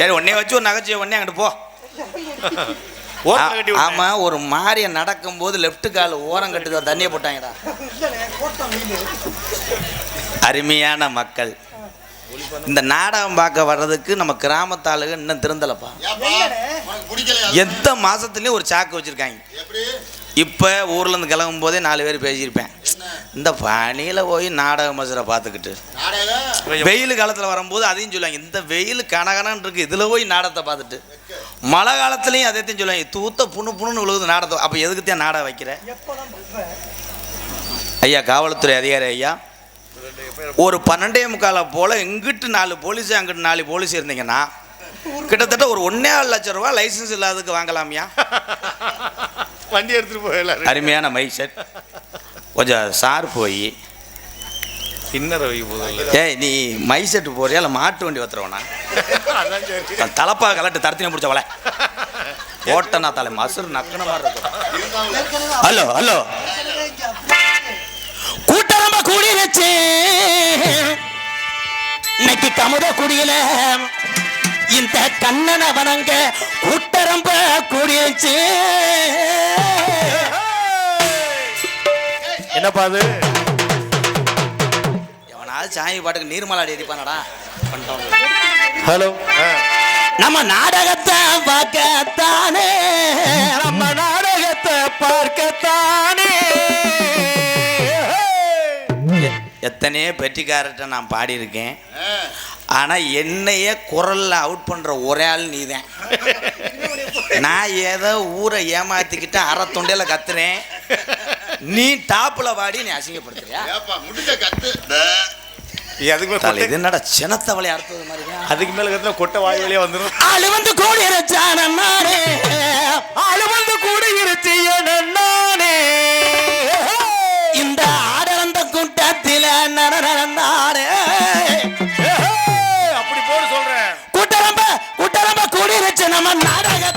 சரி உன்னைய வச்சு ஒரு நகைச்சுவை உடனே அங்கிட்டு போ. ஆமா ஒரு மாரிய நடக்கும்போது லெஃப்ட் கால் ஓரம் கட்டுதா தண்ணியை போட்டாங்கடா. அருமையான மக்கள். இந்த நாடகம் பார்க்க வர்றதுக்கு நம்ம கிராமத்தாளுக இன்னும் திருந்தலப்பா? எந்த மாசத்துலயும் ஒரு சாக்கு வச்சிருக்காங்க? இப்போ ஊர்ல இருந்து கிளம்பும் போதே நாலு பேர் பேசியிருப்பேன்? இந்த பனியில போய் நாடக மசுரை பார்த்துக்கிட்டு? வெயில் காலத்தில் வரும்போது அதையும் சொல்லுவாங்க. இந்த வெயில் கனகனன்னு இருக்கு. இதில் போய் நாடகத்தை பார்த்துட்டு. மழை காலத்துலேயும் அதையும் சொல்லுவாங்க. தூத்த புண்ணு புண்ணுன்னு விழுகுது நாடகம் அப்போ எதுக்குத்தான் நாடகம் வைக்கிற? ஐயா காவல்துறை அதிகாரி ஐயா ஒரு பன்னெண்டே முக்கால போல இங்கிட்டு நாலு போலீஸ் அங்கிட்டு நாலு போலீஸ் இருந்தீங்கன்னா கிட்டத்தட்ட ஒரு ஒன்னே லட்சம் ரூபா லைசன்ஸ் இல்லாததுக்கு வாங்கலாமியா. வண்டி எடுத்துட்டு போயிடலாம் அருமையான மைக் செட் கொஞ்சம் சார் போய். போதும் ஏய் நீ மை செட்டு போறியா இல்லை மாட்டு வண்டி வத்துறவனா? அதான் சரி. தலப்பா கலட்டு தரத்தின பிடிச்சவள ஓட்டனா தலை மசுறு நக்கன மாதிரி இருக்கும். Hello hello. கூட்டரம்ப கூடி வச்சு இன்னைக்கு கமுத குடியில இந்த கண்ணனை வணங்க கூட்டரம்ப கூடி வச்சு என்னப்பா அது? எவனாவது சாமி பாட்டுக்கு நீர்மலாடி அடிப்பானடா? ஹலோ. நம்ம நாடகத்தை பார்க்கத்தானே. நம்ம நாடகத்தை பார்க்கத்தானே. எத்தனையோ பெட்டிக்காரர்கிட்ட நான் பாடியிருக்கேன். ஆனால் என்னையே குரலில் அவுட் பண்ணுற ஒரே ஆள் நீ தான் நான் ஏதோ ஊரை ஏமாத்திக்கிட்டு அரை தொண்டையில் கத்துறேன். நீ டாப்பில் பாடி நீ அசிங்கப்படுத்துறியா? ஏப்பா, முடிஞ்ச கத்து. டே. அதுக்கு என்னடா சினத்தவளை அறுத்தது மாதிரியா அதுக்கு மேல கத்துல கொட்டை வாய் வழியா வந்துடும் ஆளு வந்து கூடி இருச்சானே ஆளு வந்து கூட இருச்சு நானே. இந்த ஆடலந்த கூட்டத்தில் நம்ம நாடக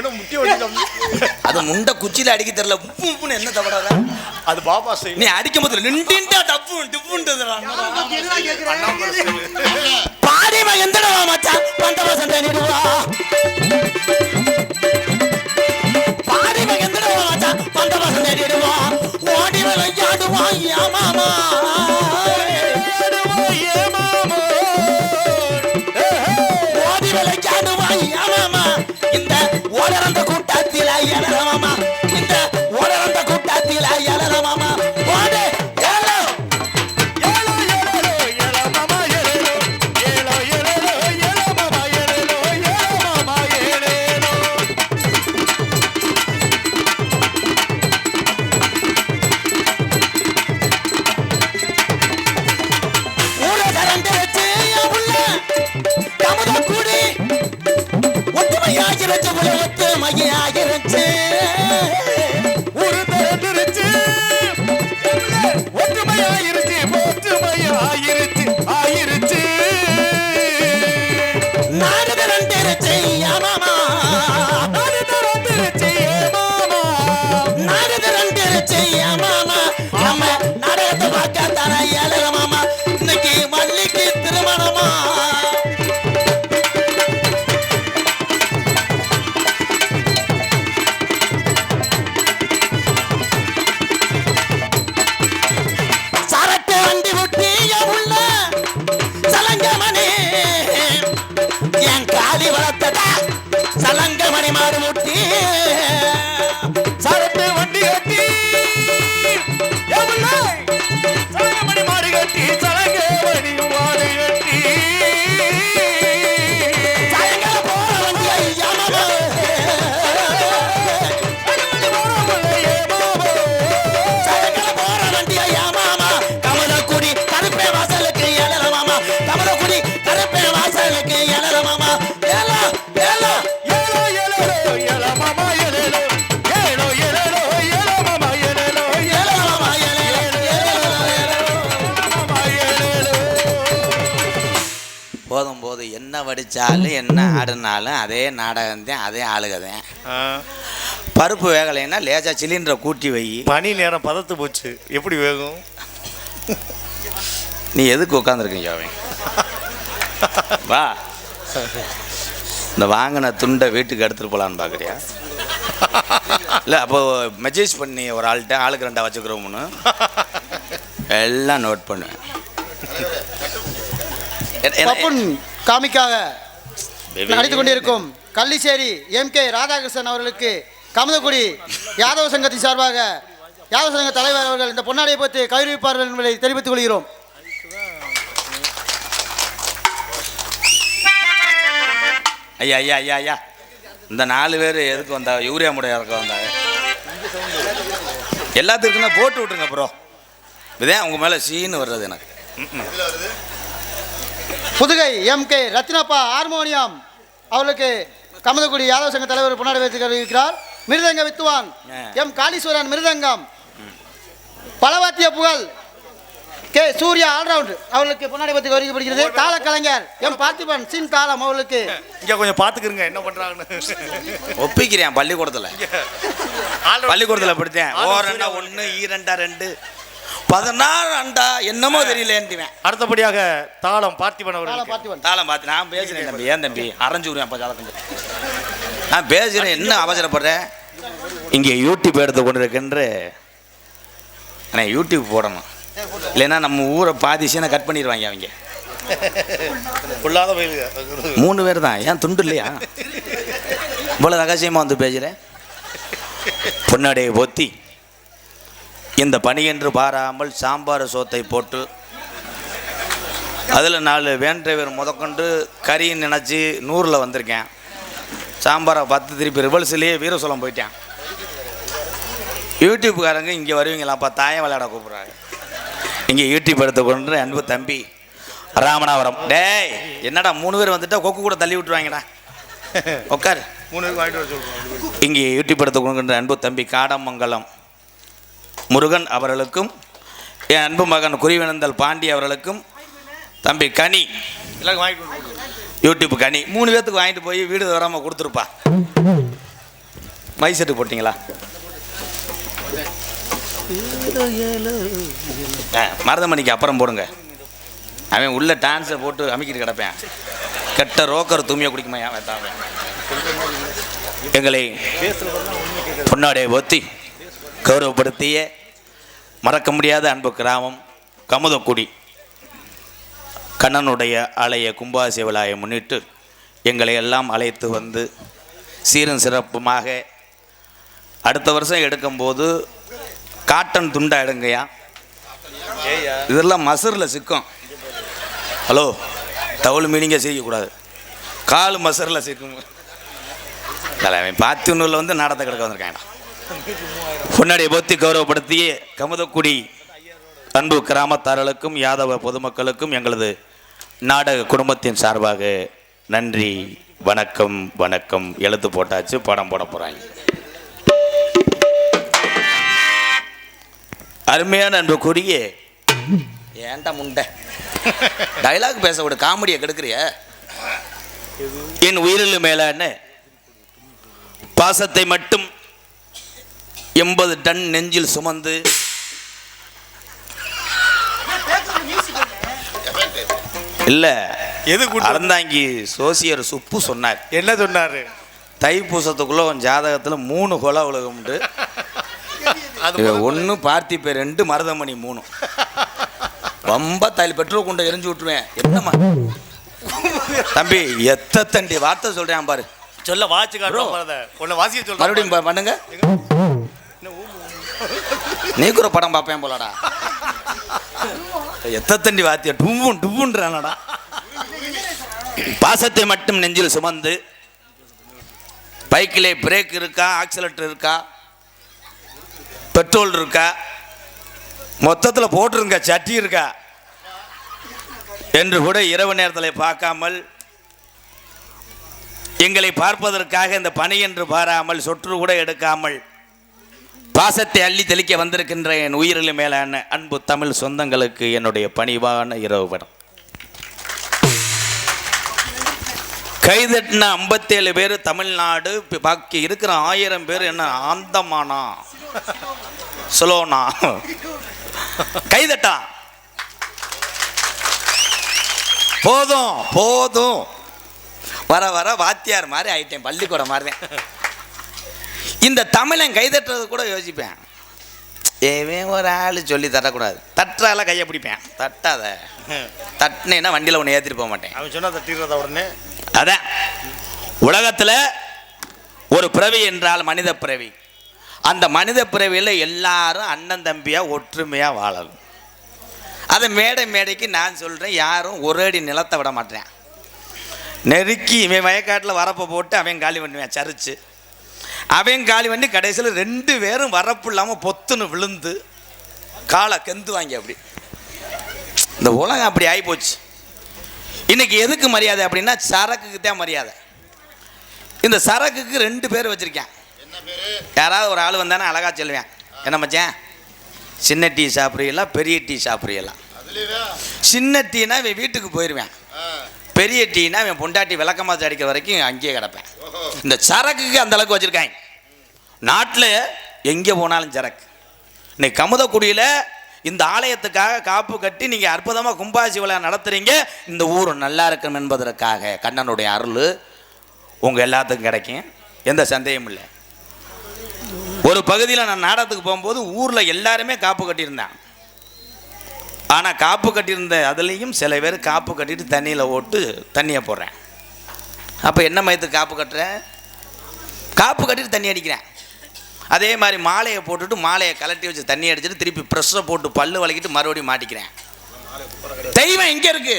வேணும் முட்டி வச்சு அது முண்டை குச்சியில அடிக்க தெரியல. உப்பு உப்புன்னு என்ன தவறாத? அது பாபா செய்யும் நீ அடிக்கும் போது நின்றுட்டா டப்பு டிப்புன்றதுடா பாடி மகேந்திரன் மச்சான். பந்தவசம் தேடிடுவா பாடி மகேந்திரன் மச்சான். பந்தவசம் தேடிடுவா ஓடி விளையாடுவான் ஏமாமா ஓடி விளையாடுவான் ஏமாமா இந்த நிறந்த கூட்டத்தில் என வடித்தாலும் என்ன ஆடுனாலும் அதே நாடகம்தான் அதே ஆளுகதான். பருப்பு வேகலைன்னா லேசாக சிலிண்டரை கூட்டி வை. பனி நேரம் பதத்து போச்சு. எப்படி வேகும்? நீ எதுக்கு உட்காந்துருக்கீங்க அவன்? வா. இந்த வாங்கின துண்டை வீட்டுக்கு எடுத்துட்டு போகலான்னு பார்க்குறியா இல்லை அப்போ மெசேஜ் பண்ணி ஒரு ஆள்கிட்ட ஆளுக்கு ரெண்டா வச்சுக்கிறோம்னு. எல்லாம் நோட் பண்ணுவேன். Baby. நடித்துக் கொண்டிருக்கும் கள்ளிச்சேரி எம் கே ராதாகிருஷ்ணன் அவர்களுக்கு கமதக்குடி யாதவ சங்கத்தின் சார்பாக யாதவ சங்க தலைவர் அவர்கள் இந்த பொன்னாடியை பற்றி கௌரவிப்பார்கள் என்பதை தெரிவித்துக் கொள்கிறோம். ஐயா ஐயா ஐயா ஐயா. இந்த நாலு பேர் எதுக்கு வந்தா? யூரியா முடைய இறக்க வந்தாங்க எல்லாத்துக்குன்னா போட்டு விட்டுருங்க ப்ரோ இதே உங்க மேலே சீன்னு வர்றது எனக்கு. Pudugai M K Rathnappa harmonium. அவர்களுக்கு கமதக்குடி யாதவ சங்க தலைவர் பொன்னாடி வைத்து அறிவிக்கிறார் மிருதங்க வித்துவான். எம் காளீஸ்வரன் மிருதங்கம். பலவாத்திய புகழ் கே சூர்யா ஆல்ரவுண்ட் அவர்களுக்கு பொன்னாடி வைத்து அறிவிக்கப்படுகிறது தாள கலைஞர் எம் பார்த்திபன் சின் தாளம் அவர்களுக்கு. இங்க கொஞ்சம் பாத்துக்கிறங்க என்ன பண்றாங்கன்னு. ஒப்பிக்கிறேன் பள்ளிக்கூடத்தில். பள்ளிக்கூடத்தில் படித்தேன். ஓரண்டா ஒன்று ஈரெண்டா ரெண்டு. பதினாறு அண்டா என்னமோ தெரியலேன்ட்டுவேன். அடுத்தபடியாக தாளம் பார்த்திபன் தாள அவர்களுக்கு பார்த்திபன். தாளம் பார்த்து நான் பேசுகிறேன் தம்பி ஏன் தம்பி? அரைஞ்சு விடுவேன் அப்போ ஜாதகம் நான் பேசுகிறேன் என்ன அவசரப்படுறேன் இங்கே யூடியூப் எடுத்து கொண்டு இருக்கின்ற அண்ணே யூடியூப் போடணும். இல்லைன்னா நம்ம ஊரை பாதி சீனை கட் பண்ணிடுவாங்க அவங்க. மூணு பேர் தான் ஏன் துண்டு இல்லையா? இவ்வளோ ரகசியமாக வந்து பேசுகிறேன் பொன்னாடையை பொத்தி. இந்த பனியென்று பாராமல் சாம்பார் சோத்தை போட்டு அதில் நாலு வேன் டிரைவர் முதற்கொண்டு கறி நினச்சி நூறில் வந்திருக்கேன். சாம்பாரை பத்து திருப்பி ரிவல்ஸ்லேயே வீரசோளம் போயிட்டேன். யூடியூப்காரங்க இங்கே வருவீங்களாப்பா தாயம் விளையாட கூப்பிட்றாங்க இங்கே யூடியூப் எடுத்து கொண்டு அன்பு தம்பி ராமநாதபுரம். டேய் என்னடா மூணு பேர் வந்துட்டா கொக்கு கூட தள்ளி விட்டுருவாங்கடா. உட்கார். மூணு பேருக்கு வாங்கிட்டு வர சொல்றோம். இங்கே யூடியூப் எடுத்து கொள்கின்ற அன்பு தம்பி காடமங்கலம். முருகன் அவர்களுக்கும் என் அன்பு மகன் குறிவினந்தல் பாண்டி அவர்களுக்கும் தம்பி கனி எல்லாருக்கும் வாங்கிட்டு யூடியூப் கனி மூணு பேர்த்துக்கு வாங்கிட்டு போய் வீடு வராமல் கொடுத்துருப்பா. மை செட்டு போட்டிங்களா? மருதமணிக்கு அப்புறம் போடுங்க. அவன் உள்ள டான்ஸை போட்டு அமைக்கிட்டு கிடப்பேன். கெட்ட ரோக்கர் தூமியை குடிக்குமா அவன் அவன். எங்களை பொன்னாடைய ஒத்தி கௌரவப்படுத்திய மறக்க முடியாத அன்பு கிராமம் கமுதக்குடி. கண்ணனுடைய ஆலய கும்பாசி விழாவை முன்னிட்டு எங்களை எல்லாம் அழைத்து வந்து சீரும் சிறப்புமாக அடுத்த வருஷம் எடுக்கும்போது காட்டன் துண்டா எடுங்கய்யா. இதெல்லாம் மசரில் சிக்கும். ஹலோ தவள் மீனிங்க சிரிக்கக்கூடாது கால் மசரில் சிக்கும். அவன் பாத்தினூரில் வந்து நாடத்தை கிடக்க வந்திருக்காங்க பொன்னாடியை போத்தி கௌரவப்படுத்தி கமுதக்குடி அன்பு கிராமத்தார்களுக்கும் யாதவ பொதுமக்களுக்கும் எங்களது நாடக குடும்பத்தின் சார்பாக நன்றி வணக்கம் வணக்கம். எழுத்து போட்டாச்சு படம் போட போகிறாங்க அருமையான அன்புக்குரிய ஏன்டா முண்டை? டைலாக் பேச விட காமெடியை கெடுக்கிறிய? என் உயிரில் மேலான பாசத்தை மட்டும் எண்பது டன் நெஞ்சில் சுமந்து. இல்ல எது அறந்தாங்கி சோசியர் சுப்பு சொன்னார். என்ன சொன்னாரு? தைப்பூசத்துக்குள்ள உன் ஜாதகத்துல மூணு கொலை உலகம் உண்டு அது ஒன்று பார்த்திப்பே ரெண்டு மருதமணி மூணு. ரொம்ப தள்ளி பெட்ரோல் கொண்டு எரிஞ்சு விட்டுருவேன். என்னம்மா? தம்பி எத்த தண்டி வார்த்தை சொல்றேன் பாரு. சொல்ல வாட்சி Bro. காட்டுறத உன்னை வாசிக்க சொல்ல மறுபடியும் பண்ணுங்க. நீக்குற படம் பார்ப்பேன் போலடா. எத்தத்தண்டி தண்டி வாத்திய டும்பும் டும்புன்றானடா பாசத்தை மட்டும் நெஞ்சில் சுமந்து பைக்கிலே பிரேக் இருக்கா ஆக்சிலேட்டர் இருக்கா பெட்ரோல் இருக்கா மொத்தத்தில் போட்டிருங்க சட்டி இருக்கா. என்று கூட இரவு நேரத்தில் பார்க்காமல் எங்களை பார்ப்பதற்காக இந்த பணி என்று பாராமல் சொற்று கூட எடுக்காமல் பாசத்தை அள்ளி தெளிக்க வந்திருக்கின்ற என் உயிரில் மேலான அன்பு தமிழ் சொந்தங்களுக்கு என்னுடைய பணிவான இரவு படம் கைதட்டின ஐம்பத்தேழு பேர் தமிழ்நாடு பாக்கி இருக்கிற ஆயிரம் பேர் என்ன ஆந்தமானா? சுலோனா கைதட்டா? போதும் போதும். வர வர வாத்தியார் மாதிரி ஆயிட்டேன் பள்ளிக்கூடம் மாதிரி இந்த தமிழன் கைதட்டுறது கூட யோசிப்பேன். ஏவன் ஒரு ஆள் சொல்லி தரக்கூடாது. தட்டுறால கையை பிடிப்பேன். தட்டாத. தட்டினேன்னா வண்டியில் ஒன்று ஏற்றிட்டு போக மாட்டேன். அவன் சொன்னா தட்டிடுறதா உடனே? அதான் உலகத்தில் ஒரு பிறவி என்றால் மனித பிறவி. அந்த மனித பிறவியில் எல்லாரும் அண்ணன் தம்பியாக ஒற்றுமையாக வாழணும். அதை மேடை மேடைக்கு நான் சொல்கிறேன் யாரும் ஒரு அடி நிலத்தை விட மாட்டேன். நெருக்கி இவன் வயக்காட்டில் வரப்பை போட்டு அவன் காலி பண்ணுவேன் சரிச்சு. அவன் காலி பண்ணி கடைசியில் ரெண்டு பேரும் வரப்பு இல்லாமல் பொத்துன்னு விழுந்து காலை கெந்து வாங்கி அப்படி. இந்த உலகம் அப்படி ஆகிப்போச்சு இன்னைக்கு எதுக்கு மரியாதை அப்படின்னா சரக்குக்கு தான் மரியாதை. இந்த சரக்குக்கு ரெண்டு பேர் வச்சிருக்கேன். யாராவது ஒரு ஆள் வந்தானே அழகா சொல்லுவேன். என்ன மச்சான்? சின்ன டீ சாப்பிட்றீங்களா? பெரிய டீ சாப்பிட்றீங்களா? சின்ன டீனா இவன் வீட்டுக்கு போயிடுவேன் பெரிய டீனா என் பொண்டாட்டி விளக்கமாத்து அடிக்கிற வரைக்கும் அங்கேயே கிடப்பேன். இந்த சரக்குக்கு அந்த அளவுக்கு வச்சுருக்காங்க. நாட்டில் எங்கே போனாலும் சரக்கு. இன்னைக்கு கமுதக்குடியில் இந்த ஆலயத்துக்காக காப்பு கட்டி நீங்கள் அற்புதமாக கும்பாசி விழா நடத்துகிறீங்க இந்த ஊர் நல்லா இருக்கணும் என்பதற்காக கண்ணனுடைய அருள் உங்கள் எல்லாத்துக்கும் கிடைக்கும். எந்த சந்தேகமும் இல்லை. ஒரு பகுதியில் நான் நாடகத்துக்கு போகும்போது ஊரில் எல்லாருமே காப்பு கட்டியிருந்தேன் ஆனால் காப்பு கட்டியிருந்த அதுலேயும் சில பேர் காப்பு கட்டிட்டு தண்ணியில் ஓட்டு தண்ணியை போடுறேன். அப்போ என்ன மயத்துக்கு காப்பு கட்டுறேன் காப்பு கட்டிட்டு தண்ணி அடிக்கிறேன். அதே மாதிரி மாலையை போட்டுட்டு மாலையை கலட்டி வச்சு தண்ணி அடிச்சுட்டு திருப்பி ப்ரெஷ்ஷை போட்டு பல்லு வளைக்கிட்டு மறுபடியும் மாட்டிக்கிறேன். தெய்வம் எங்கே இருக்கு.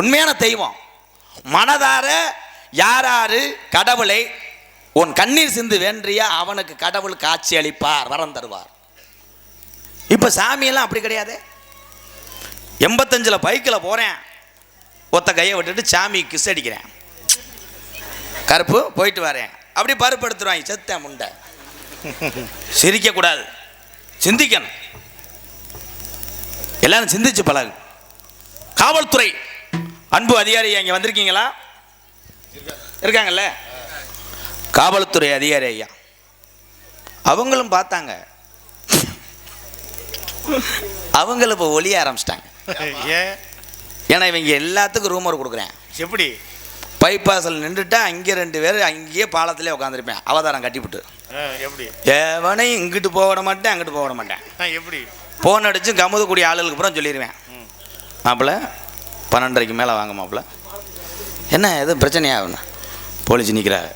உண்மையான தெய்வம். மனதார யாராரு? கடவுளை. உன் கண்ணீர் சிந்து வேண்டிய அவனுக்கு கடவுள் காட்சி அளிப்பார் வரம் தருவார். இப்போ சாமியெல்லாம் அப்படி கிடையாது. எண்பத்தஞ்சில் பைக்கில் போகிறேன் ஒத்த கையை விட்டுட்டு சாமி கிஸ் அடிக்கிறேன். கருப்பு போயிட்டு வரேன். அப்படி பருப்பு எடுத்துருவாங்க செத்தேன் முண்டை. சிரிக்கக்கூடாது சிந்திக்கணும். எல்லாரும் சிந்திச்சு பழகு. காவல்துறை. அன்பு அதிகாரி இங்கே வந்திருக்கீங்களா? இருக்காங்கல்ல? காவல்துறை அதிகாரி ஐயா. அவங்களும் பார்த்தாங்க. அவங்களும் இப்போ ஒளிய ஆரம்பிச்சிட்டாங்க. ஏன் ஏன்னா இவங்க எல்லாத்துக்கும் ரூமர் கொடுக்குறேன். எப்படி? பைபாஸில் நின்றுட்டா அங்கே ரெண்டு பேர் அங்கேயே பாலத்திலே உட்காந்துருப்பேன் அவதாரம் கட்டிவிட்டு எப்படி? எவனையும் இங்கிட்டு போக விட மாட்டேன் அங்கிட்டு போக விட மாட்டேன். எப்படி? ஃபோன் அடித்து கமுதக்கூடிய ஆளுகளுக்கு அப்புறம் சொல்லிடுவேன் மாப்பிள்ள பன்னெண்டரைக்கு மேலே வாங்க மாப்பிள்ள என்ன எதுவும் பிரச்சனையா? அவனு போலீஸ் நிற்கிறாங்க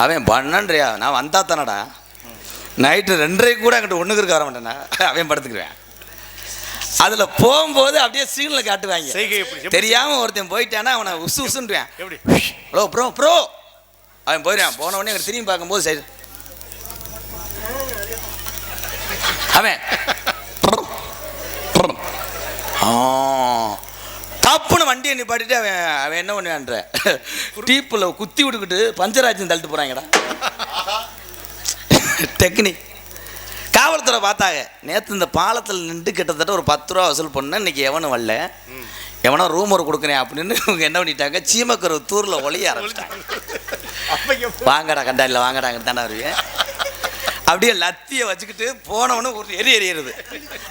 அவன் பன்னெண்டரையா? நான் வந்தா தானடா. நைட்டு ரெண்டரைக்கு கூட அங்கிட்ட ஒன்றுக்கு இருக்க வர மாட்டேனா அவன் படுத்துக்குருவேன். அதில் போகும்போது அப்படியே சீனில் காட்டுவாங்க? தெரியாமல் ஒருத்தன் போயிட்டானா அவனை உசு எப்படி? Hello bro bro. அவன் போயிடுவான். போன உடனே எனக்கு திரும்பி பார்க்கும்போது சரி. அவன். தப்புன்னு வண்டியை நிப்பாட்டிட்டு அவன் அவன் என்ன பண்ணுவான்ற. டீப்பில் குத்தி விட்டுக்கிட்டு பஞ்சர் ஆச்சுன்னு தள்ளிட்டு போகிறாங்கடா டெக்னிக் காவல்துறை பார்த்தாங்க. நேற்று இந்த பாலத்தில் நின்று கிட்டத்தட்ட ஒரு பத்து ரூபா வசூல் பண்ண இன்னைக்கு எவனும் வரல. எவனோ ரூமர் கொடுக்குறேன் அப்படின்னு இவங்க என்ன பண்ணிட்டாங்க? சீமக்கரு தூரில் ஒளிய ஆரம்பிச்சிட்டாங்க. அப்ப எப்ப- வாங்கடா கண்டாயில் வாங்கடாங்க தானே வருவேன் அப்படியே லத்தியை வச்சுக்கிட்டு போனவனு ஒரு எரி எறிகிறது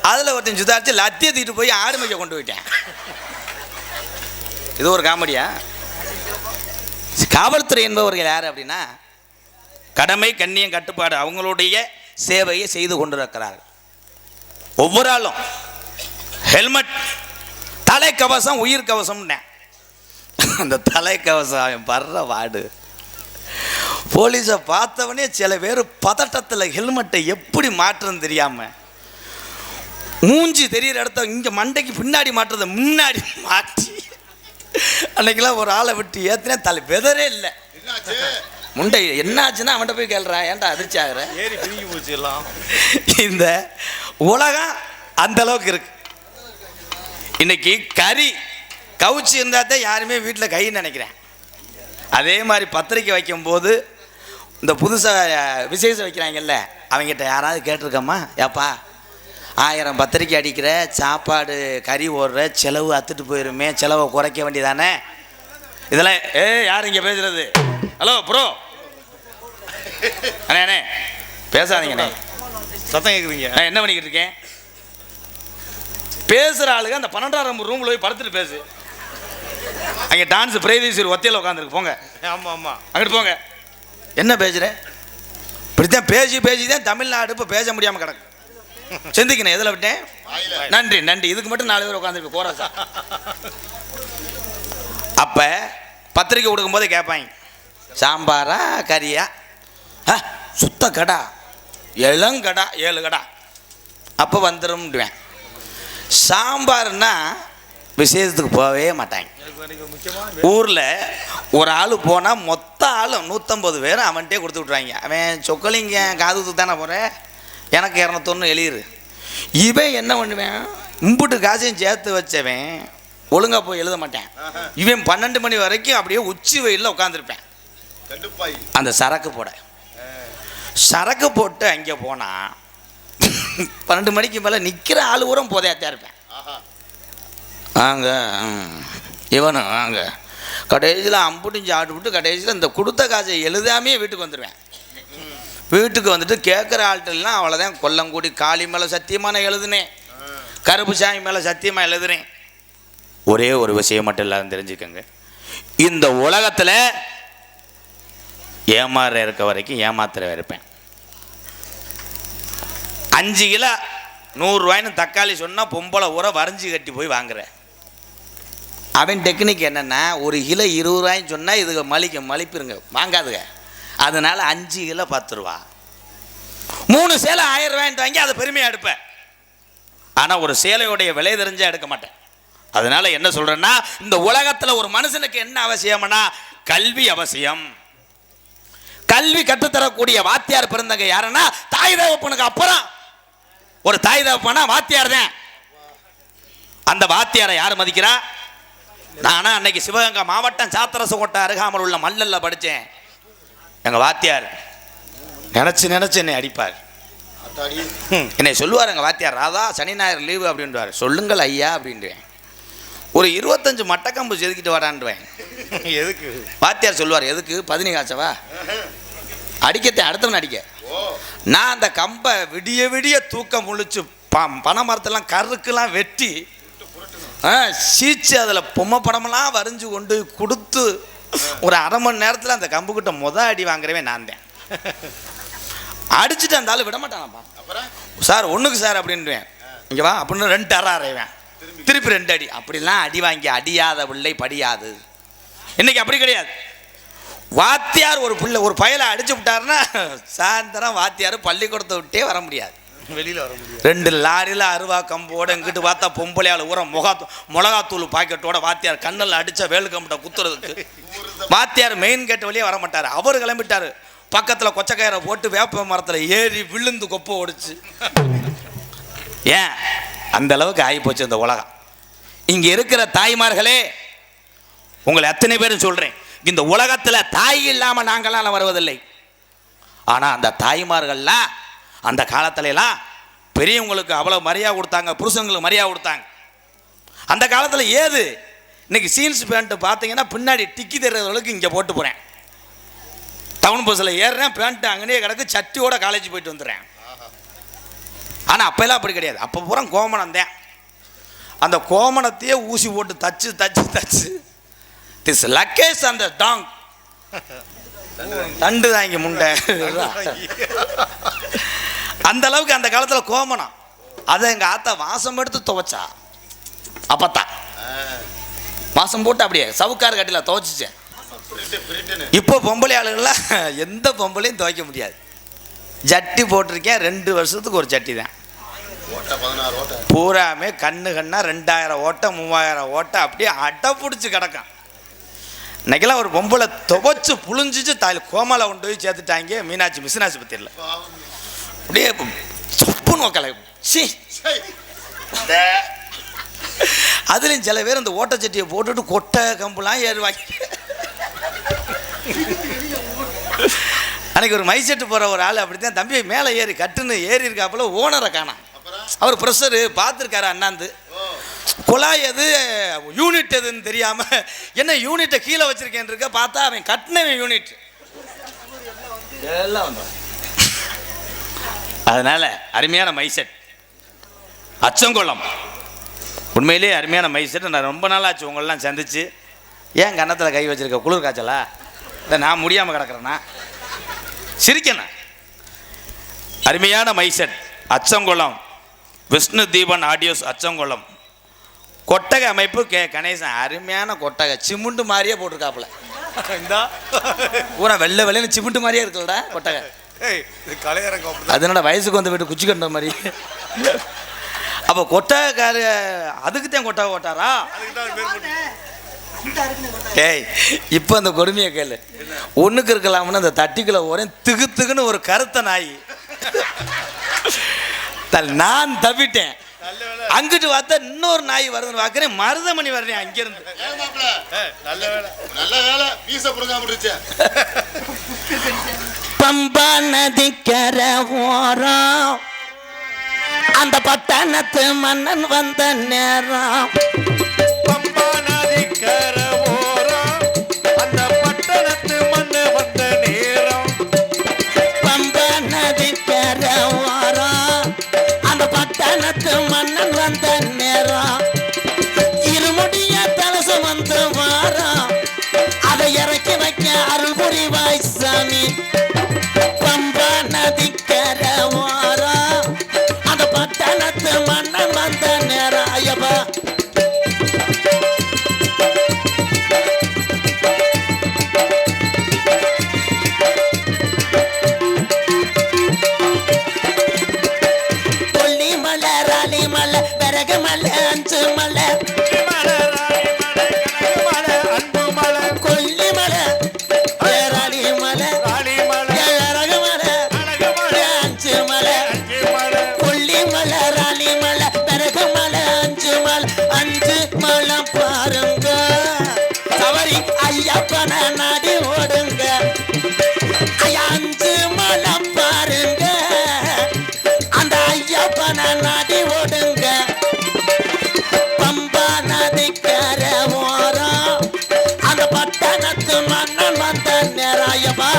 அதில் ஒருத்தன் சுதாரித்து லத்தியை தூக்கிட்டு போய் ஆடு மேய்க்க கொண்டு போயிட்டேன். இது ஒரு காமெடியா? காவல்துறை என்பவர்கள் யார் அப்படின்னா கடமை கண்ணியம் கட்டுப்பாடு அவங்களுடைய சேவையை செய்து கொண்டிருக்கிறார்கள். ஒவ்வொரு ஆளும் ஹெல்மெட் தலைக்கவசம் உயிர் கவசம்னேன் அந்த தலைக்கவசம் கவசம் படுற வாடு போலீஸை பார்த்தவனே சில பேர் பதட்டத்தில் ஹெல்மெட்டை எப்படி மாற்றுன்னு தெரியாம மூஞ்சி தெரியிற இடத்த இங்கே மண்டைக்கு பின்னாடி மாட்டுறதை முன்னாடி மாற்றி அன்னைக்கெல்லாம் ஒரு ஆளை விட்டு ஏற்றினே தலை வெதரே இல்லை. முண்டை என்னாச்சுன்னா அவன்கிட்ட போய் கேள்றான் ஏன்டா அதிர்ச்சி ஆகுற? ஏறி பிரிங்கி போச்சு எல்லாம். இந்த உலகம் அந்த அளவுக்கு இருக்கு. இன்னைக்கு கறி கவுச்சி இருந்தால் தான் யாருமே வீட்டில் கை நினைக்கிறேன். அதே மாதிரி பத்திரிக்கை வைக்கும்போது இந்த புதுசாக விசேஷம் வைக்கிறாங்கல்ல அவங்ககிட்ட யாராவது கேட்டிருக்கம்மா ஏப்பா ஆயிரம் பத்திரிக்கை அடிக்கிற சாப்பாடு கறி ஓடுற செலவு அத்துட்டு போயிருமே செலவை குறைக்க வேண்டியதானே? இதெல்லாம் ஏ யார் இங்க பேசுறது? ஹலோ ப்ரோ அண்ணே அண்ணே பேசாதீங்கண்ணே சத்தம் கேக்குறீங்க. நான் என்ன பண்ணிக்கிட்டு இருக்கேன்? பேசுற ஆளுங்க அந்த பன்னெண்டாயிரம் ரூம்ல போய் படுத்துட்டு பேசு. அங்கே டான்ஸ் பிரைவேசி ஒத்தையில் உட்காந்துருக்கு போங்க. ஆமா ஆமா. அங்கிட்டு போங்க. என்ன பேசுற? இப்படித்தான் பேசி பேசி தான் தமிழ்நாடு இப்போ பேச முடியாம கிடக்கு. சிந்திக்கணும். எதில் விட்டேன்? நன்றி நன்றி. இதுக்கு மட்டும் நாலு பேர் உட்காந்துருக்கு கோராசா அப்போ பத்திரிக்கை கொடுக்கும்போது கேட்பாங்க. சாம்பாரா கறியா? சுத்த கடா. இளங்கடா ஏழு கடா. அப்போ வந்துடும்டுவேன் சாம்பார்னா விசேஷத்துக்கு போகவே மாட்டாங்க. ஊரில் ஒரு ஆள் போனால் மொத்த ஆளும் நூற்றம்பது பேர் அவன்கிட்டே கொடுத்து விட்றாங்க அவன் சொக்கலிங்க காதுக்கு தானே போகிறேன் எனக்கு இரநூத்தொன்று எழுதிரு. இவன் என்ன பண்ணுவேன்? இம்புட்டு காசையும் சேர்த்து வச்சவன் ஒழுங்கா போய் எழுத மாட்டேன். இவன் பன்னெண்டு மணி வரைக்கும் அப்படியே உச்சி வெயிலில் உட்காந்துருப்பேன் அந்த சரக்கு போட. சரக்கு போட்டு அங்கே போனால் பன்னெண்டு மணிக்கு மேலே நிற்கிற ஆள் ஊரம் போதையாத்தான் இருப்பேன். ஆங்க இவனும் வாங்க. கடைசியில் அம்புட்டிஞ்சு ஆட்டுவிட்டு கடைசியில் இந்த கொடுத்த காசை எழுதாமே வீட்டுக்கு வந்துடுவேன் வீட்டுக்கு வந்துட்டு கேட்குற ஆள்கிட்டலாம் அவ்வளோதான் கொல்லங்கூடி காளி மேலே சத்தியமாக நான் எழுதுனேன். கருப்பு சாமி மேலே சத்தியமாக எழுதுனேன். ஒரே ஒரு விஷயம் மட்டும் எல்லாரும் தெரிஞ்சுக்கோங்க. இந்த உலகத்தில் ஏமாற இருக்க வரைக்கும் ஏமாத்துற இருப்பேன். அஞ்சு கிலோ நூறுரூவாய்னு தக்காளி சொன்னால் பொம்பளை உரை வரைஞ்சி கட்டி போய் வாங்குறேன் அவன் டெக்னிக் என்னென்னா ஒரு கிலோ இருபது ரூபாயின்னு சொன்னால் இதுக்கு மலிக்க மலிப்பிருங்க வாங்காதுங்க அதனால் அஞ்சு கிலோ பத்து ரூபா. மூணு சேலை ஆயிரம் ரூபாய்ன்ட்டு வாங்கி அதை பெருமையாக எடுப்பேன் ஆனால் ஒரு சேலையுடைய விலை தெரிஞ்சால் எடுக்க மாட்டேன். அதனால என்ன சொல்கிறேன்னா இந்த உலகத்தில் ஒரு மனுஷனுக்கு என்ன அவசியம்னா கல்வி அவசியம். கல்வி கற்றுத்தரக்கூடிய வாத்தியார் பிறந்தங்க யாருன்னா தாய் தகப்பனுக்கு அப்புறம் ஒரு தாய் தகப்பனா வாத்தியார் தான். அந்த வாத்தியாரை யார் மதிக்கிறா? நானா அன்னைக்கு சிவகங்கை மாவட்டம் சாத்திரசோட்டை அருகாமல் உள்ள மல்லல்ல படித்தேன். எங்கள் வாத்தியார் நினச்சி நினச்சி என்னை அடிப்பார். என்னை சொல்லுவார் எங்கள் வாத்தியார் ராதா சனி ஞாயிறு லீவு அப்படின்றார் சொல்லுங்கள் ஐயா அப்படின்றேன். ஒரு இருபத்தஞ்சு மட்டக்கம்பு செதுக்கிட்டு வரான்டுவேன் எதுக்கு? வாத்தியார் சொல்லுவார் எதுக்கு? பதினி காய்ச்சவா அடிக்கத்தேன் அடுத்தவன் அடிக்க. நான் அந்த கம்பை விடிய விடிய தூக்கம் முழிச்சு ப பனை மரத்தெல்லாம் கருக்கெல்லாம் வெட்டி ஆ, சீச்சு அதில் பொம்மை படமெல்லாம் வரைஞ்சு கொண்டு கொடுத்து ஒரு அரை மணி நேரத்தில் அந்த கம்புக்கிட்ட முத அடி வாங்குறவே நான் தான். அடிச்சுட்டு அந்த ஆள் விட மாட்டானப்பா சார் ஒன்றுக்கு சார் அப்படின்வேன் இங்கே வா அப்படின்னு ரெண்டு அரை அரைவேன் திருப்பி ரெண்டு அடி. அப்படிலாம் அடி வாங்கி அடியாத பிள்ளை படியாது. இன்னைக்கு அப்படி கிடையாது. வாத்தியார் ஒரு பிள்ளை ஒரு பயலை அடிச்சு விட்டாருன்னா சாயந்தரம் வாத்தியார் பள்ளிக்கூடத்தை விட்டே வர முடியாது. வெளியில வர முடியும் ரெண்டு லாரியில் அருவா கம்போட இங்கிட்டு பார்த்தா பொம்பளையால் ஊற முகா மிளகாத்தூள் பாக்கெட்டோட வாத்தியார் கண்ணில் அடித்த வேலு கம்பிட்ட குத்துறதுக்கு. வாத்தியார் மெயின் கேட் வழியே வர மாட்டார். அவர் கிளம்பிட்டார். பக்கத்தில் கொச்சக்கயிறை போட்டு வேப்ப மரத்தில் ஏறி விழுந்து கொப்பை ஒடிச்சு ஏன்? அந்த அளவுக்கு ஆகிப்போச்சு இந்த உலகம். இங்கே இருக்கிற தாய்மார்களே உங்களை அத்தனை பேரும் சொல்கிறேன் இந்த உலகத்தில் தாய் இல்லாமல் நாங்களாம் வருவதில்லை. ஆனால் அந்த தாய்மார்கள்லாம் அந்த காலத்துலலாம் பெரியவங்களுக்கு அவ்வளோ மரியாதை கொடுத்தாங்க புருஷங்களுக்கு மரியாதை கொடுத்தாங்க. அந்த காலத்தில் ஏது? இன்னைக்கு சீன்ஸ் பேண்ட்டு பார்த்தீங்கன்னா பின்னாடி டிக்கி தர்றவங்களுக்கு இங்கே போட்டு போகிறேன் டவுன் பஸ்ஸில் ஏறுறேன் பேண்ட்டு அங்கேயே கிடக்கு சட்டியோட காலேஜ் போயிட்டு வந்துடுறேன். ஆனால் அப்போல்லாம் அப்படி கிடையாது. அப்போ பூரா கோமணம் தான். அந்த கோமணத்தையே ஊசி போட்டு தச்சு தச்சு தச்சு. திஸ் லக்கேஸ் அந்த டாங் தண்டு தான் இங்கே முண்டை. அந்த அளவுக்கு அந்த காலத்தில் கோமணம். அதை எங்கள் ஆத்தா வாசம் எடுத்து துவைச்சா. அப்பத்தான் வாசம் போட்டு அப்படியே சவுக்கார் கட்டில துவைச்சிச்சேன் இப்போ பொம்பளை ஆளுங்களாம் எந்த பொம்பளையும் துவைக்க முடியாது. ஜட்டி போட்டிருக்கேன் ரெண்டு வருஷத்துக்கு ஒரு ஜட்டி தான். பூராமே கண்ணு கண்ணா ரெண்டாயிரம் ஓட்டை மூவாயிரம் ஓட்டை அப்படியே அடை பிடிச்சி கிடக்கும். இன்னைக்கெல்லாம் ஒரு பொம்பளை துவைச்சு புழிஞ்சிச்சு தாயில் கோமால கொண்டு போய் சேர்த்துட்டாங்க. மீனாட்சி மிஷின் ஆஸ்பத்திரியில் அப்படியே சப்புன்னு உக்கலை சி. அதுலேயும் சில பேர் அந்த ஓட்டச்சட்டியை போட்டுட்டு கொட்டை கம்புலாம் ஏறுவாங்க. அன்னைக்கு ஒரு மைசெட்டு போகிற ஒரு ஆள் அப்படித்தான் தம்பி மேலே ஏறி கட்டுன்னு ஏறி இருக்காப்புல ஓனரை காணாம் அப்புறம்? அவர் ப்ரெஷரு பார்த்துருக்காரு அண்ணாந்து. குழாய் எது? யூனிட் எதுன்னு தெரியாமல் என்ன யூனிட்டை கீழே வச்சிருக்கேன் இருக்க பார்த்தா அவன் கட்டினவன் யூனிட் எல்லாம் வந்துடும் அதனால அருமையான மைசெட் அச்சங்குளம் உண்மையிலேயே அருமையான மைசெட் நான் ரொம்ப நாளாச்சு உங்களெல்லாம் சந்திச்சு. ஏன் கன்னத்தில் கை வச்சிருக்க? குளிர் காய்ச்சலா? இல்லை நான் முடியாமல் கிடக்குறேன்னா சிரிக்கணும் அருமையான mic set Achankulam Vishnu Deepan audios Achankulam கொட்டகை அமைப்பு கே கணேசன் அருமையான கொட்டகை. சிமுண்டு மாதிரியே போட்டிருக்காப்புல. இந்தா. பூரா வெள்ளை வெள்ளைன்னு சிமுண்டு மாதிரியே இருக்குல்லடா கொட்டகை. அதனோட வயசுக்கு வந்து விட்டு குச்சி கண்ட மாதிரி. அப்போ கொட்டகைக்காரு அதுக்கு தான் கொட்டகை ஓட்டாரா? ஏய் இப்போ அந்த கொடுமையை கேளு. ஒன்றுக்கு இருக்கலாம்னு அந்த தட்டிக்குள்ள ஒரே திகு திகுன்னு ஒரு கருத்த நாய். நான் வேலை அங்கிட்டு பார்த்தா இன்னொரு நாய் வருதுன்னு பார்க்குறேன். மருதமணி வர்றேன் அங்கிருந்து. நல்ல வேலை. நல்ல வேலை. பம்பா நதிக்கர ஓரம் அந்த பட்டணத்து மன்னன் வந்த நேரம். பம்பா நதிக்கர பட்டணத்து மன்னன் வந்த நேரம். இருமுடிய தலசு வந்த வாரம். அதை இறக்கி வைக்க அருள் புரிவாய் சாமி. பம்பா நதிக்கர வாரம் அந்த பட்டணத்து மன்னன் வந்த பாருங்க. சவரி ஐயப்பன நாடி ஓடுங்க. நேராயப்பா.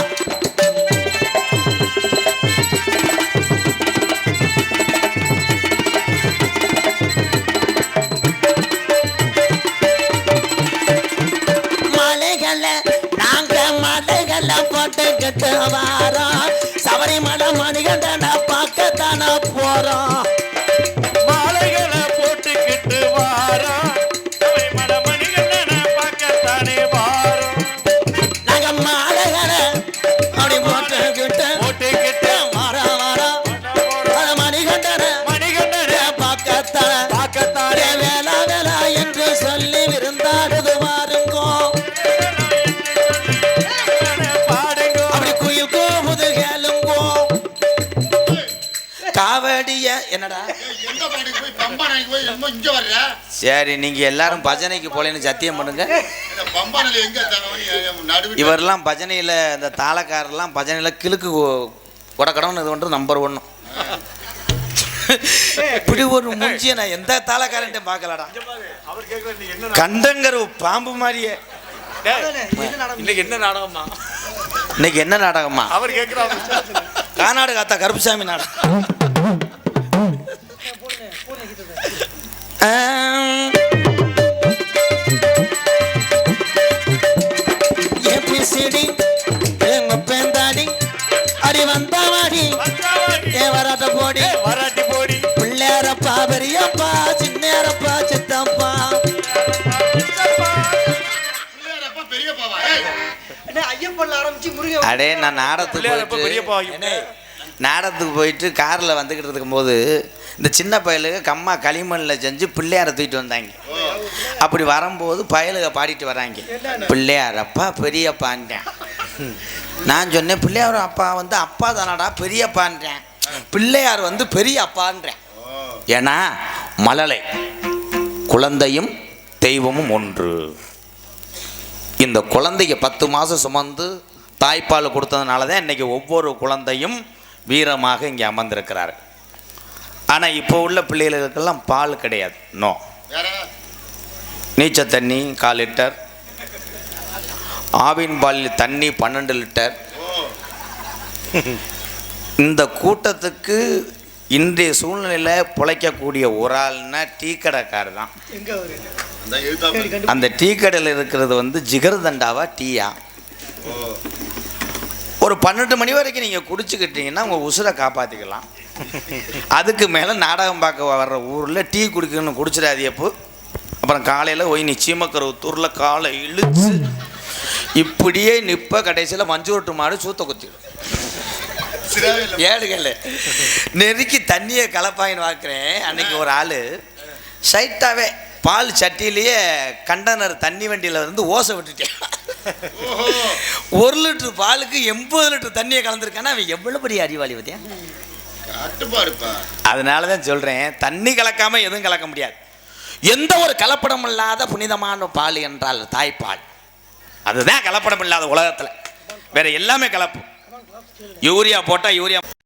மலைகளை நாங்க மலைகளை போட்டுக்கிட்டு வாரோம். சபரிமலை மணிகண்டனை பார்க்கத்தான போறோம். இங்க வர்ற. சரி நீங்க எல்லாரும் பஜனைக்கு போலேன்னு சத்தியம் பண்ணுங்க. இந்த பம்பா நாய் எங்க நடுவில் இவரெல்லாம் பஜனையில் இந்த தாளக்காரெல்லாம் பஜனையில் கிழக்கு கொடக்கடம்னு இது ஒன்று நம்பர் ஒன்று இப்படி ஒரு மூஞ்சிய நான் எந்த தாளக்காரன்ட்டையும் பார்க்கலடா. அவர் கேட்கல நீ என்ன கண்டங்கரு பாம்பு மாதிரியே. இன்னைக்கு என்ன நாடகமா இன்னைக்கு என்ன நாடகமா அவர் கேட்கிறாரு கானாடு காத்தா கருப்புசாமி நாடகம். ஏபிசிடி எங்க பெந்தாடி அடி வந்தாவாடி. ஏ வராத போடி. வராட்டி போடி. பிள்ளையாரப்பா பெரியப்பா சின்னேரப்பா சித்தப்பா. அடே நான் போயிட்டு பெரியப்பா நாடகத்துக்கு போயிட்டு காரில் வந்துக்கிட்டு இருக்கும்போது இந்த சின்ன பயலுக கம்மா களிமண்ணில் செஞ்சு பிள்ளையாரை தூக்கிட்டு வந்தாங்க. அப்படி வரும்போது பயலுக பாடிட்டு வராங்க. பிள்ளையாரப்பா பெரியப்பான்ட்டேன் நான் சொன்னேன் பிள்ளையார் அப்பா வந்து அப்பா தானடா பெரியப்பான்றேன். பிள்ளையார் வந்து பெரிய அப்பான்றேன். ஏன்னா மலலை குழந்தையும் தெய்வமும் ஒன்று. இந்த குழந்தைக்கு பத்து மாதம் சுமந்து தாய்ப்பால் கொடுத்ததுனால தான் இன்றைக்கி ஒவ்வொரு குழந்தையும் வீரமாக இங்கே அமர்ந்திருக்கிறார். ஆனால் இப்போ உள்ள பிள்ளைகளுக்கெல்லாம் பால் கிடையாது. நோ. வேற? நீச்சல் தண்ணி கால் லிட்டர். ஆவின் பாலில் தண்ணி பன்னெண்டு லிட்டர். இந்த கூட்டத்துக்கு இன்றைய சூழ்நிலையில் பிழைக்கக்கூடிய ஒரு ஆள்னா டீ கடைக்காரர் தான். அந்த டீ கடையில் இருக்கிறது வந்து ஜிகர் தண்டாவா டீயா ஒரு பன்னெண்டு மணி வரைக்கும் நீங்கள் குடிச்சுக்கிட்டீங்கன்னா உங்கள் உசுரை காப்பாற்றிக்கலாம் அதுக்கு மேலே நாடகம் பார்க்க வர்ற ஊரில் டீ குடிக்கணும்னு குடிச்சிடாதியப்போ அப்புறம் காலையில் போய் நிச்சயமக்கரத்தூரில் காலை இழுத்து இப்படியே நிற்ப கடைசியில் மஞ்சூரட்டு மாடு சூத்த குத்திடும். ஏழு. இல்ல. நெருக்கி தண்ணியை கலப்பாயின்னு பார்க்குறேன். அன்னைக்கு ஒரு ஆள் சைட்டாகவே பால் சட்டியிலேயே கண்டனர் தண்ணி வண்டியில் வந்து ஓசை விட்டுட்டேன். ஒரு லிட்டர் பாலுக்கு எண்பது லிட்டர் தண்ணியை கலந்துருக்கானா? அவன் எவ்வளோ பெரிய அறிவாளி பத்தியா? அதனால தான் சொல்கிறேன் தண்ணி கலக்காம எதுவும் கலக்க முடியாது. எந்த ஒரு கலப்படம் இல்லாத புனிதமான பால் என்றால் தாய்ப்பால். அதுதான் கலப்படம் இல்லாத உலகத்தில். வேற எல்லாமே கலப்பு. யூரியா போட்டால் யூரியா